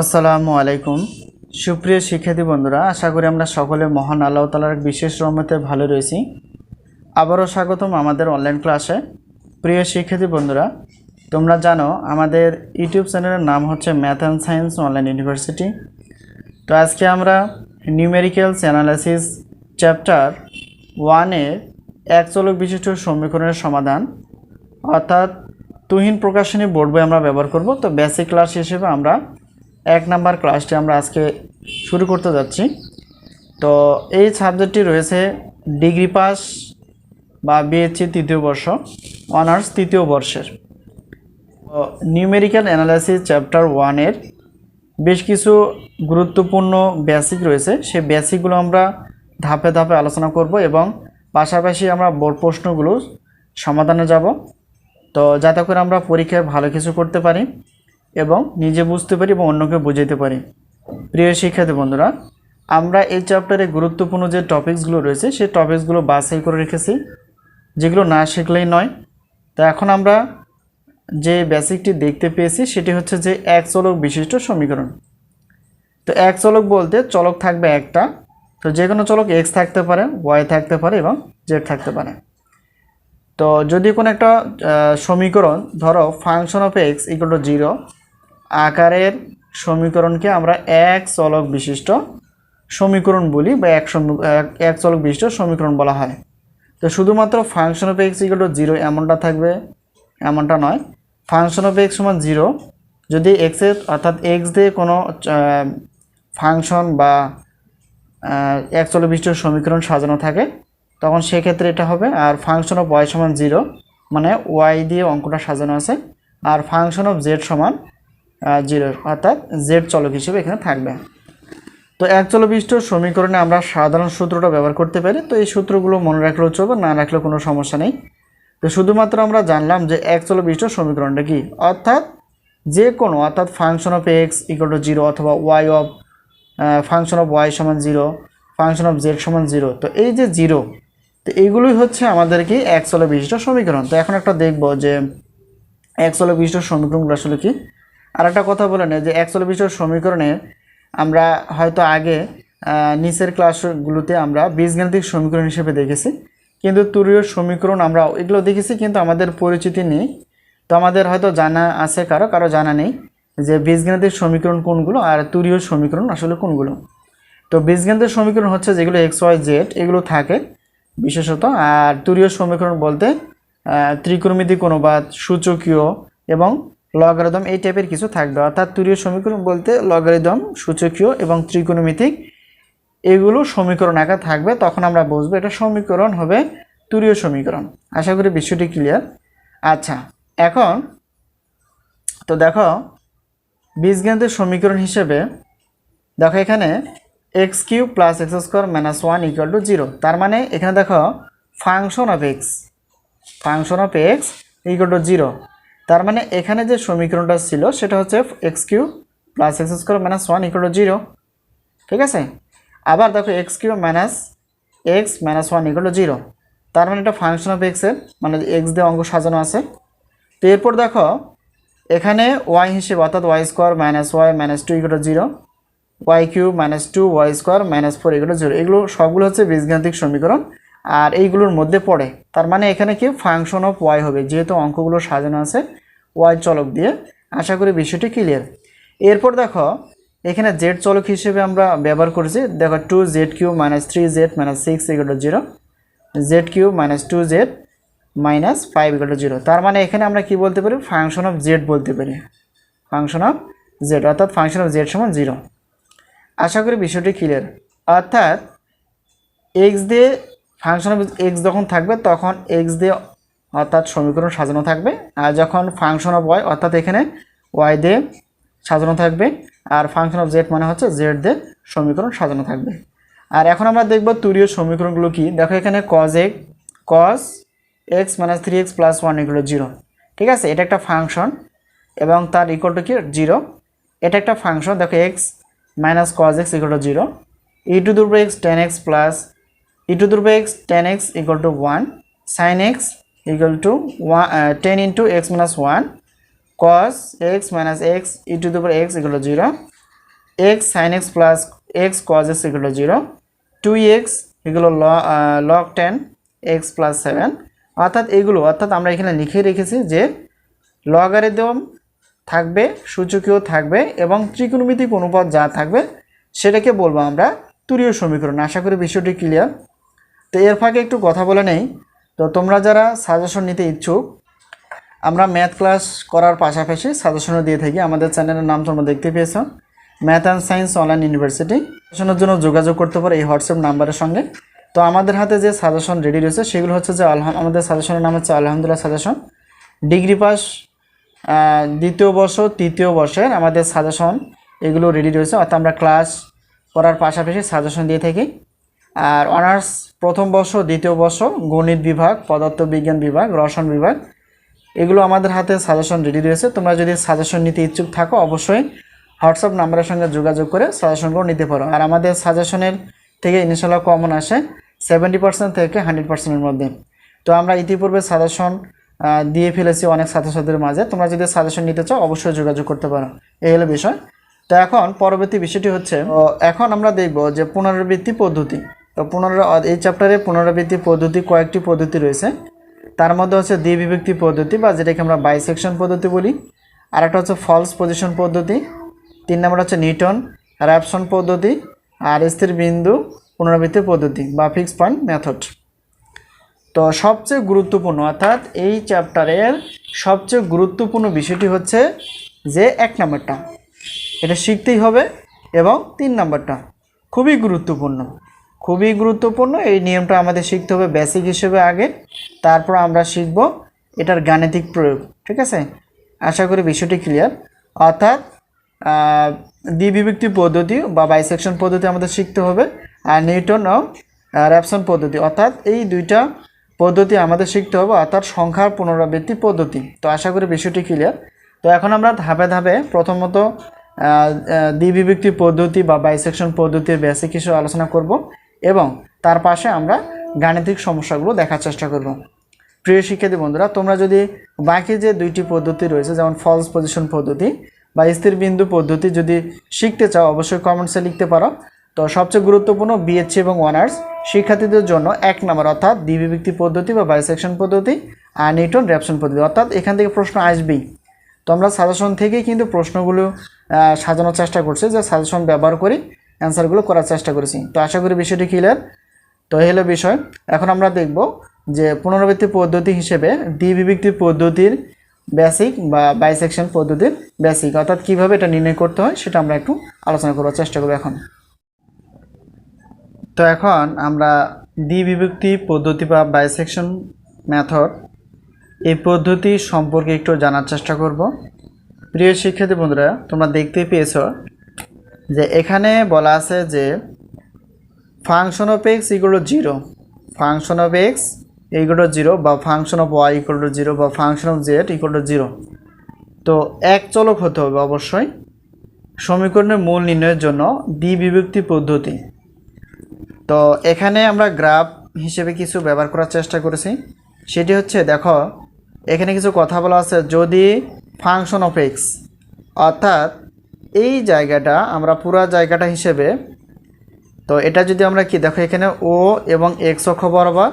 আসসালামু আলাইকুম। সুপ্রিয় শিক্ষার্থী বন্ধুরা, আশা করি আমরা সকলে মহান আল্লাহ তালার বিশেষ রহমতে ভালো রয়েছি। আবারও স্বাগতম আমাদের অনলাইন ক্লাসে প্রিয় শিক্ষার্থী বন্ধুরা, তোমরা জানো আমাদের ইউটিউব চ্যানেলের নাম হচ্ছে math and science online university তো আজকে আমরা নিউমেরিক্যালস অ্যানালাইসিস চ্যাপ্টার ওয়ানের এক চলক বিশিষ্ট সমীকরণের সমাধান, অর্থাৎ তুহিন প্রকাশনী বোর্ড বই আমরা ব্যবহার করব। তো বেসিক ক্লাস হিসেবে আমরা এক নাম্বার ক্লাসটি আমরা আজকে শুরু করতে যাচ্ছি। তো এই সাবজেক্টটি রয়েছে ডিগ্রি পাস বা বিএসসি তৃতীয় বর্ষ, অনার্স তৃতীয় বর্ষের। নিউমেরিক্যাল অ্যানালাইসিস চ্যাপ্টার ওয়ানের বেশ কিছু গুরুত্বপূর্ণ বেসিক রয়েছে। সেই বেসিকগুলো আমরা ধাপে ধাপে আলোচনা করব এবং পাশাপাশি আমরা বোর্ড প্রশ্নগুলো সমাধানে যাব। তো যাতে করে আমরা পরীক্ষায় ভালো কিছু করতে পারি। এবং নিজে বুঝতে পারি এবং অন্যকে বুঝাইতে পারি। প্রিয় শিক্ষার্থী বন্ধুরা, আমরা এই চ্যাপ্টারে গুরুত্বপূর্ণ যে টপিকসগুলো রয়েছে, সেই টপিকসগুলো বাছাই করে রেখেছি, যেগুলো না শিখলেই নয়। তো এখন আমরা যে বেসিকটি দেখতে পেয়েছি, সেটি হচ্ছে যে এক চলক বিশিষ্ট সমীকরণ। তো এক চলক বলতে চলক থাকবে একটা। তো যে কোনো চলক এক্স থাকতে পারে ওয়াই থাকতে পারে এবং জেড থাকতে পারে। তো যদি কোনো একটা সমীকরণ ধরো function of X equal to zero আকারের সমীকরণকে আমরা এক চলক বিশিষ্ট সমীকরণ বলি বা এক এক চলক বিশিষ্ট সমীকরণ বলা হয়। তো শুধুমাত্র function of X equal to zero এমনটা থাকবে, এমনটা নয়। ফাংশন অফ এক্স সমান জিরো, যদি এক্সের অর্থাৎ এক্স দিয়ে কোনো ফাংশন বা এক চলক বিশিষ্ট সমীকরণ সাজানো থাকে, তখন সেক্ষেত্রে এটা হবে। আর ফাংশন অফ ওয়াই সমান জিরো মানে ওয়াই দিয়ে অঙ্কটা সাজানো আছে। আর ফাংশন অফ জেড সমান জিরো, অর্থাৎ জেড চলক হিসেবে এখানে থাকবে। তো এক চলবিষ্ট সমীকরণে আমরা সাধারণ সূত্রটা ব্যবহার করতে পারি। তো এই সূত্রগুলো মনে রাখলেও চলবে, না রাখলেও কোনো সমস্যা নেই। তো শুধুমাত্র আমরা জানলাম যে এক চলবিষ্ট সমীকরণটা কি? অর্থাৎ যে কোনো, অর্থাৎ function of X equal to zero অথবা Y of function of Y সমান জিরো, ফাংশন অফ জেড সমান জিরো। তো এই যে জিরো, তো এইগুলোই হচ্ছে আমাদের কি এক চলে বিশিষ্ট সমীকরণ। তো এখন একটা দেখব যে এক চলে বিশিষ্ট সমীকরণগুলো আসলে কি? আর একটা কথা বলে নেই যে এক চলে বিশিষ্ট সমীকরণে আমরা হয়তো আগে নিচের ক্লাসগুলোতে আমরা বীজগাণিতিক সমীকরণ হিসেবে দেখেছি। কিন্তু তুরীয় সমীকরণ আমরা এগুলো দেখেছি কিন্তু আমাদের পরিচিতি নেই। তো আমাদের হয়তো জানা আছে কারও কারও জানা নেই যে বীজগাণিতিক সমীকরণ কোনগুলো আর তুরীয় সমীকরণ আসলে কোনগুলো। তো বীজগণিতের সমীকরণ হচ্ছে যেগুলো এক্স ওয়াই জেড এগুলো থাকে বিশেষত। আর তুরীয় সমীকরণ বলতে আহ, ত্রিকোণমিতিক অনুবাদ সূচকীয় এবং লগারিদম এই টাইপের কিছু থাকবে। অর্থাৎ তুরীয় সমীকরণ বলতে লগারিদম সূচকীয় এবং ত্রিকোণমিতিক এগুলো সমীকরণ আকার থাকবে। তখন আমরা বুঝব এটা সমীকরণ হবে তুরীয় সমীকরণ। আশা করি বিষয়টি ক্লিয়ার আচ্ছা এখন তো দেখো, বীজগণিতের সমীকরণ হিসেবে দেখো এখানে X cube plus X square minus one equal to zero তার মানে এখানে দেখো function of X function of X equal to zero তার মানে এখানে যে সমীকরণটা ছিল, সেটা হচ্ছে X cube plus X square minus one equal to zero ঠিক আছে? আবার দেখো X cube minus X minus one equal to zero তার মানে এটা ফাংশন অফ এক্সের মানে এক্স দিয়ে অঙ্ক সাজানো আছে। তো এরপর দেখো, এখানে ওয়াই হিসেবে অর্থাৎ Y square minus Y minus two equal to zero Y cube minus two Y square minus four এগুলো জিরো এগুলো সবগুলো হচ্ছে বীজগাণিতিক সমীকরণ। আর এইগুলোর মধ্যে পড়ে, তার মানে এখানে কি ফাংশন অফ ওয়াই হবে, যেহেতু অঙ্কগুলো সাজানো আছে ওয়াই চলক দিয়ে। আশা করি বিষয়টি ক্লিয়ার এরপর দেখো, এখানে জেড চলক হিসেবে আমরা ব্যবহার করেছি। দেখো two Z cube minus three Z minus six equal zero Z cube minus two Z minus five equal zero তার মানে এখানে আমরা কি বলতে পারি? ফাংশন অফ জেড বলতে পারি। ফাংশন অফ জেড অর্থাৎ ফাংশন অফ জেড সমান জিরো আশা করি বিষয়টি ক্লিয়ার অর্থাৎ এক্স দিয়ে ফাংশন অফ এক্স যখন থাকবে, তখন এক্স দিয়ে অর্থাৎ সমীকরণ সাজানো থাকবে। আর যখন ফাংশন অফ ওয়াই অর্থাৎ এখানে ওয়াই দিয়ে সাজানো থাকবে, আর ফাংশন অফ জেড মানে হচ্ছে জেড দিয়ে সমীকরণ সাজানো থাকবে। আর এখন আমরা দেখব তুরীয় সমীকরণগুলো কি। দেখো এখানে কজ এক cos X minus three X plus one equal zero ঠিক আছে? এটা একটা ফাংশন এবং তার ইকুয়াল টু কি? জিরো এটা একটা ফাংশন দেখো X minus cos X equal to zero e to দুর্ব X tan X plus e to দুর্ব X tan X equal to one sine X equal to one tan into X minus one cos X minus X e to দুপুর X এগুলো zero X sine X plus X cos X এগুলো zero two x এগুলো log tan X plus seven অর্থাৎ এগুলো, অর্থাৎ আমরা এখানে লিখে রেখেছি যে লগারিদম থাকবে, সূচকীয় থাকবে এবং ত্রিকোণমিতিক অনুপাত যা থাকবে সেটাকে বলব আমরা তুরীয় সমীকরণ। আশা করি বিষয়টি ক্লিয়ার তো এর ফাঁকে একটু কথা বলে নেই। তো তোমরা যারা সাজেশন নিতে ইচ্ছুক, আমরা ম্যাথ ক্লাস করার পাশাপাশি সাজেশনও দিয়ে থাকি। আমাদের চ্যানেলের নাম তোমরা দেখতে পেয়েছ। Math and science online university সাজেশনের জন্য যোগাযোগ করতে পারো এই হোয়াটসঅ্যাপ নাম্বারের সঙ্গে। তো আমাদের হাতে যে সাজেশন রেডি রয়েছে, সেগুলো হচ্ছে যে আলহাম আমাদের সাজেশনের নাম হচ্ছে আলহামদুলিল্লাহ সাজেশন ডিগ্রি পাস দ্বিতীয় বর্ষ, তৃতীয় বর্ষের আমাদের সাজেশন এগুলো রেডি রয়েছে। অর্থাৎ আমরা ক্লাস করার পাশাপাশি সাজেশন দিয়ে থাকি। আর অনার্স প্রথম বর্ষ, দ্বিতীয় বর্ষ, গণিত বিভাগ, পদার্থবিজ্ঞান বিভাগ, রসায়ন বিভাগ, এগুলো আমাদের হাতে সাজেশন রেডি রয়েছে। তোমরা যদি সাজেশন নিতে ইচ্ছুক থাকো, অবশ্যই হোয়াটসঅ্যাপ নাম্বারের সঙ্গে যোগাযোগ করে সাজেশনগুলো নিতে পারো। আর আমাদের সাজেশনের থেকে ইনশাল্লাহ কমন আসে সেভেন্টি পার্সেন্ট থেকে হান্ড্রেড পার্সেন্টের মধ্যে। তো আমরা ইতিপূর্বে সাজেশন দিয়ে ফেলেছি অনেক ছাত্রছাত্রীদের মাঝে। তোমরা যদি সাজেশন নিতে চাও, অবশ্যই যোগাযোগ করতে পারো। এই হলো বিষয়। তো এখন পরবর্তী বিষয়টি হচ্ছে এখন আমরা দেখব যে পুনরাবৃত্তি পদ্ধতি। তো পুনর, এই চ্যাপ্টারে পুনরাবৃত্তি পদ্ধতি কয়েকটি পদ্ধতি রয়েছে। তার মধ্যে হচ্ছে দ্বিবিভক্তি পদ্ধতি বা যেটাকে আমরা বাইসেকশন পদ্ধতি বলি। আর একটা হচ্ছে ফলস পজিশন পদ্ধতি। তিন নম্বর হচ্ছে নিউটন র্যাপসন পদ্ধতি আর স্থির বিন্দু পুনরাবৃত্তি পদ্ধতি বা ফিক্স পয়েন্ট মেথড তো সবচেয়ে গুরুত্বপূর্ণ, অর্থাৎ এই চ্যাপ্টারের সবচেয়ে গুরুত্বপূর্ণ বিষয়টি হচ্ছে যে এক নম্বরটা, এটা শিখতেই হবে এবং তিন নম্বরটা খুবই গুরুত্বপূর্ণ। খুবই গুরুত্বপূর্ণ। এই নিয়মটা আমাদের শিখতে হবে বেসিক হিসেবে আগে। তারপর আমরা শিখব এটার গাণিতিক প্রয়োগ, ঠিক আছে? আশা করি বিষয়টি ক্লিয়ার অর্থাৎ দ্বিবিভক্তি পদ্ধতি বা বাইসেকশন পদ্ধতি আমাদের শিখতে হবে আর নিউটন ও র্যাপসন পদ্ধতি। অর্থাৎ এই দুইটা পদ্ধতি আমাদের শিখতে হবে, অর্থাৎ সংখ্যার পুনরাবৃত্তি পদ্ধতি। তো আশা করি বিষয়টি ক্লিয়ার তো এখন আমরা ধাপে ধাপে প্রথমত দ্বিবিভক্তি পদ্ধতি বা বাইসেকশন পদ্ধতির বেসিক কিছু আলোচনা করব। এবং তার পাশে আমরা গাণিতিক সমস্যাগুলো দেখার চেষ্টা করব। প্রিয় শিক্ষার্থী বন্ধুরা, তোমরা যদি বাকি যে দুইটি পদ্ধতি রয়েছে, যেমন ফলস পজিশন পদ্ধতি বা স্থির বিন্দু পদ্ধতি যদি শিখতে চাও, অবশ্যই কমেন্টসে লিখতে পারো। তো সবচেয়ে গুরুত্বপূর্ণ বিএসসি এবং অনার্স শিক্ষার্থীদের জন্য এক নম্বর, অর্থাৎ দ্বিবিভক্তি পদ্ধতি বা বাইসেকশন পদ্ধতি আর নিউটন র্যাপশন পদ্ধতি। অর্থাৎ এখান থেকে প্রশ্ন আসবেই। তো আমরা সাজেশন থেকেই কিন্তু প্রশ্নগুলো সাজানোর চেষ্টা করছি যে সাজেশন ব্যবহার করি অ্যান্সারগুলো করার চেষ্টা করেছি। তো আশা করি বিষয়টি ক্লিয়ার তো এই হলো বিষয়। এখন আমরা দেখব যে পুনরাবৃত্তি পদ্ধতি হিসেবে দ্বিবিভক্তি পদ্ধতির বেসিক বা বাইসেকশন পদ্ধতির বেসিক অর্থাৎ কীভাবে এটা নির্ণয় করতে হয় সেটা আমরা একটু আলোচনা করার চেষ্টা করব এখন। তো এখন আমরা দ্বিবিভক্তি পদ্ধতি বা বাইসেকশন মেথড এই পদ্ধতি সম্পর্কে একটু জানার চেষ্টা করব। প্রিয় শিক্ষার্থী বন্ধুরা, তোমরা দেখতেই পেয়েছ যে এখানে বলা আছে যে function of x equal to zero function of x equal to zero বা function of y equal to zero বা function of z equal to zero তো এক চলক হতে হবে অবশ্যই সমীকরণের মূল নির্ণয়ের জন্য দ্বিবিভক্তি পদ্ধতি। তো এখানে আমরা গ্রাফ হিসেবে কিছু ব্যবহার করার চেষ্টা করেছি। সেটি হচ্ছে দেখো, এখানে কিছু কথা বলা আছে, যদি ফাংশন অফ এক্স অর্থাৎ এই জায়গাটা আমরা পুরা জায়গাটা হিসেবে, তো এটা যদি আমরা কি, দেখো এখানে ও এবং এক্স অক্ষ বরাবর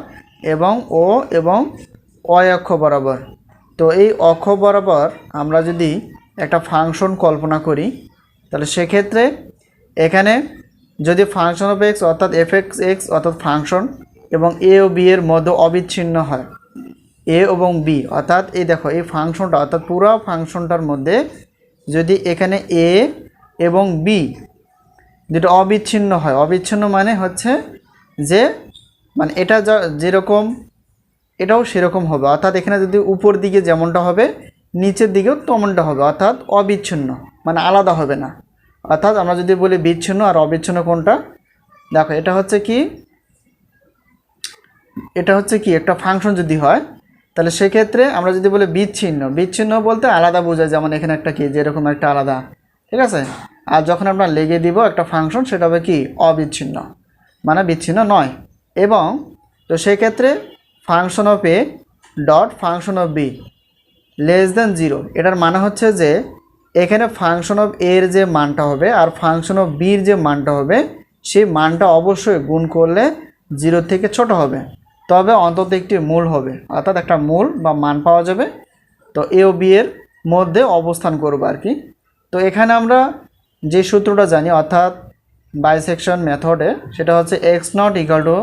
এবং ও এবং অয় অক্ষ বরাবর। তো এই অক্ষ বরাবর আমরা যদি একটা ফাংশন কল্পনা করি, তাহলে সেক্ষেত্রে এখানে যদি ফাংশন অফ এক্স অর্থাৎ এফ এক্স এক্স অর্থাৎ ফাংশন এবং এ ও বি এর মধ্যে অবিচ্ছিন্ন হয় এ এবং বি অর্থাৎ এই দেখো এই ফাংশনটা, অর্থাৎ পুরো ফাংশনটার মধ্যে যদি এখানে এ এবং বি যেটা অবিচ্ছিন্ন হয়, অবিচ্ছিন্ন মানে হচ্ছে যে মানে এটা যেরকম, এটাও সেরকম হবে। অর্থাৎ এখানে যদি উপর দিকে যেমনটা হবে, নিচের দিকেও তেমনটা হবে। অর্থাৎ অবিচ্ছিন্ন মানে আলাদা হবে না। অর্থাৎ আমরা যদি বলি বিচ্ছিন্ন আর অবিচ্ছিন্ন কোনটা? দেখো, এটা হচ্ছে কি, এটা হচ্ছে কি, একটা ফাংশন যদি হয় তাহলে সেক্ষেত্রে আমরা যদি বলি বিচ্ছিন্ন বিচ্ছিন্ন বলতে আলাদা বোঝায়, যেমন এখানে একটা কি যেরকম একটা আলাদা, ঠিক আছে? আর যখন আমরা লেগে দিব একটা ফাংশন সেটা হবে কি? অবিচ্ছিন্ন মানে বিচ্ছিন্ন নয়। এবং তো সেক্ষেত্রে function of a dot function of b less than zero এটার মানে হচ্ছে যে এখানে ফাংশন অফ এর যে মানটা হবে আর ফাংশন অফ বির যে মানটা হবে, সেই মানটা অবশ্যই গুণ করলে জিরো থেকে ছোট হবে। তবে অন্তত একটি মূল হবে। অর্থাৎ একটা মূল বা মান পাওয়া যাবে। তো এ ও বি এর মধ্যে অবস্থান করবে আর কি। তো এখানে আমরা যে সূত্রটা জানি, অর্থাৎ বাইসেকশন মেথডে সেটা হচ্ছে x not equal to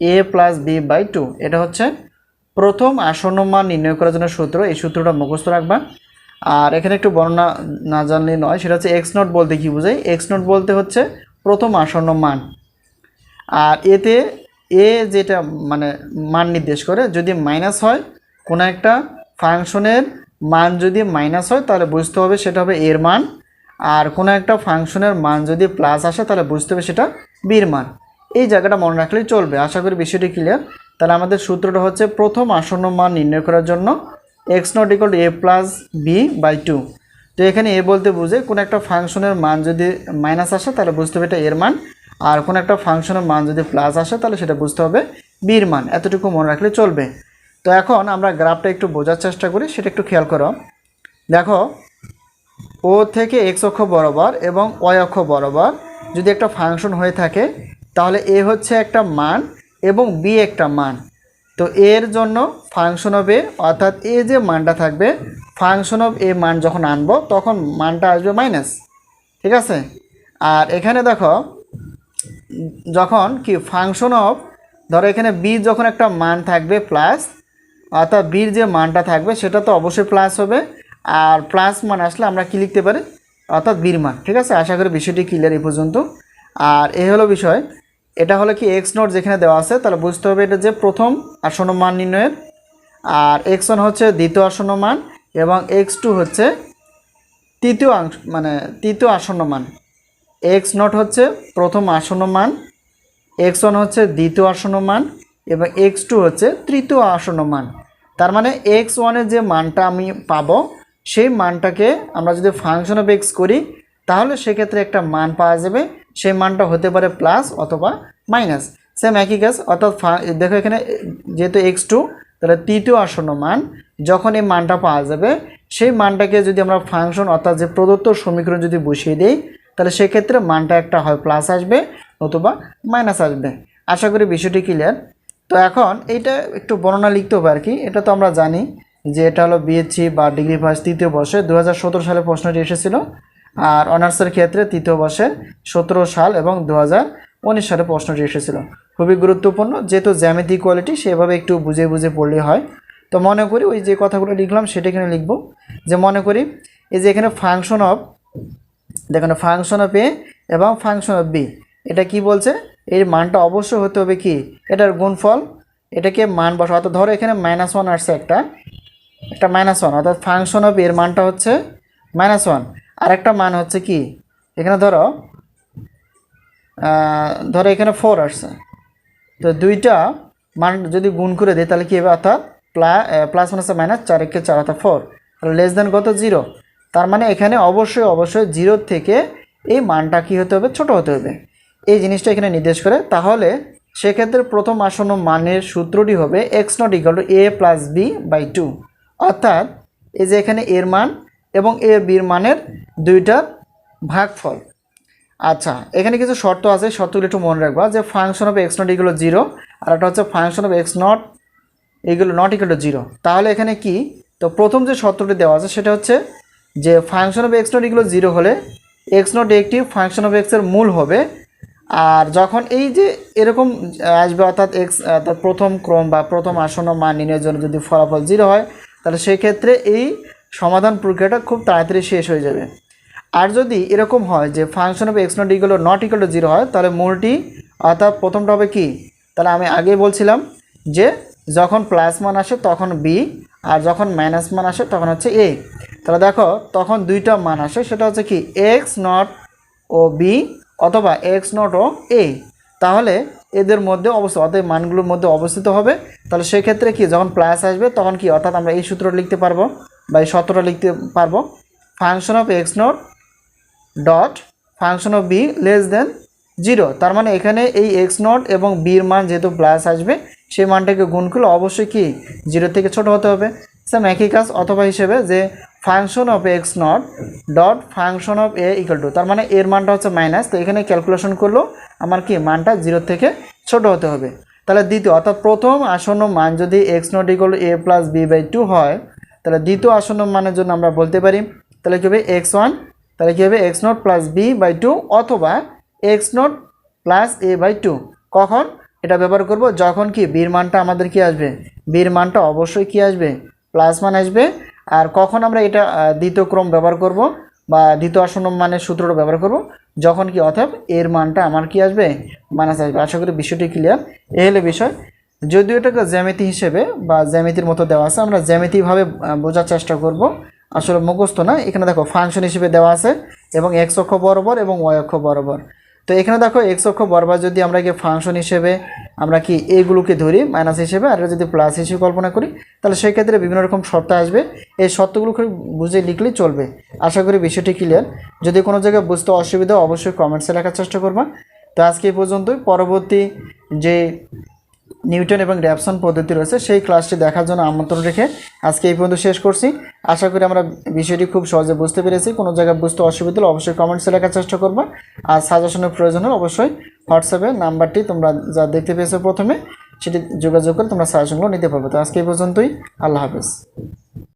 a plus b by two এটা হচ্ছে প্রথম আসন্ন মান নির্ণয় করার জন্য সূত্র। এই সূত্রটা মুখস্থ রাখবা। আর এখানে একটু বর্ণনা না জানলে নয়, সেটা হচ্ছে এক্স নট বলতে কী বোঝায়? এক্স নট বলতে হচ্ছে প্রথম আসন্ন মান। আর এতে এ যেটা মানে মান নির্দেশ করে, যদি মাইনাস হয়, কোনো একটা ফাংশনের মান যদি মাইনাস হয়, তাহলে বুঝতে হবে সেটা হবে এর মান। আর কোনো একটা ফাংশনের মান যদি প্লাস আসে, তাহলে বুঝতে হবে সেটা বির মান। এই জায়গাটা মনে রাখলেই চলবে। আশা করি বিষয়টি ক্লিয়ার তাহলে আমাদের সূত্রটা হচ্ছে, প্রথম আসন্ন মান নির্ণয় করার জন্য x not equal to a plus b by two তো এখানে এ বলতে বুঝে, কোনো একটা ফাংশনের মান যদি মাইনাস আসে, তাহলে বুঝতে হবে এটা এর মান। আর কোনো একটা ফাংশনের মান যদি প্লাস আসে, তাহলে সেটা বুঝতে হবে বির মান। এতটুকু মনে রাখলে চলবে। তো এখন আমরা গ্রাফটা একটু বোঝার চেষ্টা করি, সেটা একটু খেয়াল করো। দেখো ও থেকে এক্স অক্ষ বরাবর এবং ওয়াই অক্ষ বরাবর যদি একটা ফাংশন হয়ে থাকে, তাহলে এ হচ্ছে একটা মান এবং বি একটা মান। তো এর জন্য ফাংশন অফ এ অর্থাৎ এ যে মানটা থাকবে ফাংশন অফ এ মান যখন আনব, তখন মানটা আসবে মাইনাস ঠিক আছে? আর এখানে দেখো যখন কি ফাংশন অফ ধরো এখানে বি যখন একটা মান থাকবে প্লাস অর্থাৎ বির যে মানটা থাকবে সেটা তো অবশ্যই প্লাস হবে, আর প্লাস মান আসলে আমরা কি লিখতে পারি? অর্থাৎ বীর মান, ঠিক আছে? আশা করি বিষয়টি ক্লিয়ার এই পর্যন্ত। আর এ হলো বিষয়, এটা হলো কি এক্স নোট যেখানে দেওয়া আছে, তাহলে বুঝতে হবে এটা যে প্রথম আসন্ন মান নির্ণয়ের। আর এক্স ওয়ান হচ্ছে দ্বিতীয় আসন্ন মান, এবং এক্স টু হচ্ছে তৃতীয় মানে তৃতীয় আসন্ন মান। এক্স নট হচ্ছে প্রথম আসন্ন মান এক্স ওয়ান হচ্ছে দ্বিতীয় আসন্ন মান, এবং এক্স টু হচ্ছে তৃতীয় আসন্ন মান। তার মানে এক্স ওয়ানের যে মানটা আমি পাবো, সেই মানটাকে আমরা যদি ফাংশন অফ এক্স করি, তাহলে সেক্ষেত্রে একটা মান পাওয়া যাবে। সেই মানটা হতে পারে প্লাস অথবা মাইনাস সেম একই কাজ অর্থাৎ দেখো এখানে, যেহেতু এক্স টু তাহলে তৃতীয় আসন্ন মান, যখন এই মানটা পাওয়া যাবে, সেই মানটাকে যদি আমরা ফাংশন অর্থাৎ যে প্রদত্ত সমীকরণ যদি বসিয়ে দিই তাহলে সেক্ষেত্রে মানটা একটা হয় প্লাস আসবে নতুবা মাইনাস আসবে। আশা করি বিষয়টি ক্লিয়ার তো এখন এইটা একটু বর্ণনা লিখতে হবে আর কি এটা তো আমরা জানি যে এটা হলো বিএসসি বা ডিগ্রি পাস তৃতীয় বর্ষে দু হাজার সতেরো সালে প্রশ্নটি এসেছিল। আর অনার্সের ক্ষেত্রে তৃতীয় বর্ষে সতেরো সাল এবং দু উনিশ সালে প্রশ্নটি এসেছিল। খুবই গুরুত্বপূর্ণ। যেহেতু জ্যামিতি কোয়ালিটি সেভাবে একটু বুঝে বুঝে পড়লে হয়। তো মনে করি ওই যে কথাগুলো লিখলাম, সেটা এখানে লিখব। যে মনে করি এই যে এখানে ফাংশন অফ দেখুন ফাংশন অফ এ এবং ফাংশন অফ বি এটা কি বলছে? এর মানটা অবশ্যই হতে হবে কি? এটার গুণফল, এটাকে মান বসা অর্থাৎ ধরো এখানে মাইনাস ওয়ান আসছে একটা। একটা মাইনাস ওয়ান অর্থাৎ ফাংশন অফ এর মানটা হচ্ছে মাইনাস ওয়ান আর একটা মান হচ্ছে কি? এখানে ধরো ধরো এখানে ফোর আসছে। তো দুইটা মান যদি গুণ করে দেয় তাহলে কী হবে? অর্থাৎ প্লা প্লাস মাইনাস মাইনাস চার একে চার, অর্থাৎ ফোর লেস দেন কত? জিরো তার মানে এখানে অবশ্যই অবশ্যই জিরোর থেকে এই মানটা কী হতে হবে? ছোট হতে হবে। এই জিনিসটা এখানে নির্দেশ করে। তাহলে সেক্ষেত্রে প্রথম আসন্ন মানের সূত্রটি হবে x not equal to a plus b by two অর্থাৎ এই যে এখানে এর মান এবং এ বির মানের দুইটার ভাগফল। আচ্ছা এখানে কিছু শর্ত আছে শর্তগুলো একটু মনে রাখবা যে ফাংশন অফ এক্স নট এগুলো জিরো আর একটা হচ্ছে ফাংশন অফ এক্স নট এগুলো নট ইকুয়াল টু জিরো তাহলে এখানে কি? তো প্রথম যে শর্তটি দেওয়া আছে সেটা হচ্ছে যে ফাংশন অফ এক্স নট এগুলো জিরো হলে এক্স নট একটি ফাংশন অফ এক্সের মূল হবে। আর যখন এই যে এরকম আসবে অর্থাৎ এক্স অর্থাৎ প্রথম ক্রম বা প্রথম আসন্ন মান নির্ণয়ের জন্য যদি ফলাফল জিরো হয়, তাহলে সেই ক্ষেত্রে এই সমাধান প্রক্রিয়াটা খুব তাড়াতাড়ি শেষ হয়ে যাবে। আর যদি এরকম হয় যে function of x not equal not equal zero হয়, তাহলে মূলটি অর্থাৎ প্রথমটা হবে কি? তাহলে আমি আগেই বলছিলাম যে যখন প্লাস মান আসে তখন বি আর যখন মাইনাস মান আসে তখন হচ্ছে এ তাহলে দেখো, তখন দুইটা মান আসে, সেটা হচ্ছে কি এক্স নট ও বি অথবা এক্স নট ও এ তাহলে এদের মধ্যে অবস্থা অর্থাৎ মানগুলোর মধ্যে অবস্থিত হবে। তাহলে সেক্ষেত্রে কি, যখন প্লাস আসবে, তখন কি, অর্থাৎ আমরা এই সূত্রটা লিখতে পারব, বা এই সূত্রটা লিখতে পারব function of x not dot function of b less than zero তার মানে এখানে এই এক্স নট এবং বির মান যেহেতু প্লাস আসবে, সেই মানটাকে গুণ করলে অবশ্যই কি জিরো থেকে ছোট হতে হবে। সেম একই কাজ অথবা হিসেবে যে function of x not dot function of a equal to তার মানে এর মানটা হচ্ছে মাইনাস তো এখানে ক্যালকুলেশন করল, আমার কি, মানটা জিরো থেকে ছোট হতে হবে। তাহলে দ্বিতীয়, অর্থাৎ প্রথম আসন্ন মান যদি x not equal a plus b by two হয়, তাহলে দ্বিতীয় আসন্ন মানের জন্য আমরা বলতে পারি, তাহলে কী হবে এক্স ওয়ান তাহলে কী হবে x not plus b by two অথবা x not plus a by two কখন? এটা ব্যবহার করব যখন কি বীর মানটা আমাদের কি আসবে? বীর মানটা অবশ্যই কি আসবে? প্লাস মান আসবে। আর কখন আমরা এটা দ্বিতীয় ক্রম ব্যবহার করব বা দ্বিতীয় আসন্ন মানের সূত্রটা ব্যবহার করব, যখন কি অর্থাৎ এর মানটা আমার কি আসবে? মানাস আসবে। আশা করি বিষয়টি ক্লিয়ার এ হলে বিষয়। যদিও এটাকে জ্যামিতি হিসেবে বা জ্যামিতির মতো দেওয়া আছে, আমরা জ্যামিতিভাবে বোঝার চেষ্টা করব। আসলে মুখস্থ না এখানে দেখো ফাংশন হিসেবে দেওয়া আছে এবং এক্স অক্ষ বরাবর এবং ওয়াই অক্ষ বরাবর। তো এখানে দেখো এক্স অক্ষ বরাবর যদি আমরা কি ফাংশন হিসেবে আমরা কি এইগুলোকে ধরি মাইনাস হিসেবে, আর যদি প্লাস হিসেবে কল্পনা করি, তাহলে সেক্ষেত্রে বিভিন্ন রকম শর্ত আসবে। এই শর্তগুলোকে বুঝে লিখলেই চলবে। আশা করি বিষয়টি ক্লিয়ার যদি কোনো জায়গায় বুঝতে অসুবিধা অবশ্যই কমেন্টসে লেখার চেষ্টা করবা। তো আজকে এই পর্যন্তই। পরবর্তী যে নিউটন এবং র্যাপসন পদ্ধতি রয়েছে, সেই ক্লাসটি দেখার জন্য আমন্ত্রণ রেখে আজকে এই পর্যন্ত শেষ করছি। আশা করি আমরা বিষয়টি খুব সহজে বুঝতে পেরেছি। কোনো জায়গায় বুঝতে অসুবিধা হলে অবশ্যই কমেন্টসে লেখার চেষ্টা করবা। আর সাজেশনের প্রয়োজন হলে অবশ্যই হোয়াটসঅ্যাপে নাম্বারটি তোমরা যা দেখতে পেয়েছ প্রথমে, সেটি যোগাযোগ করে তোমরা সাজেশনগুলো নিতে পারবে। তো আজকে এই পর্যন্তই। আল্লাহ হাফেজ।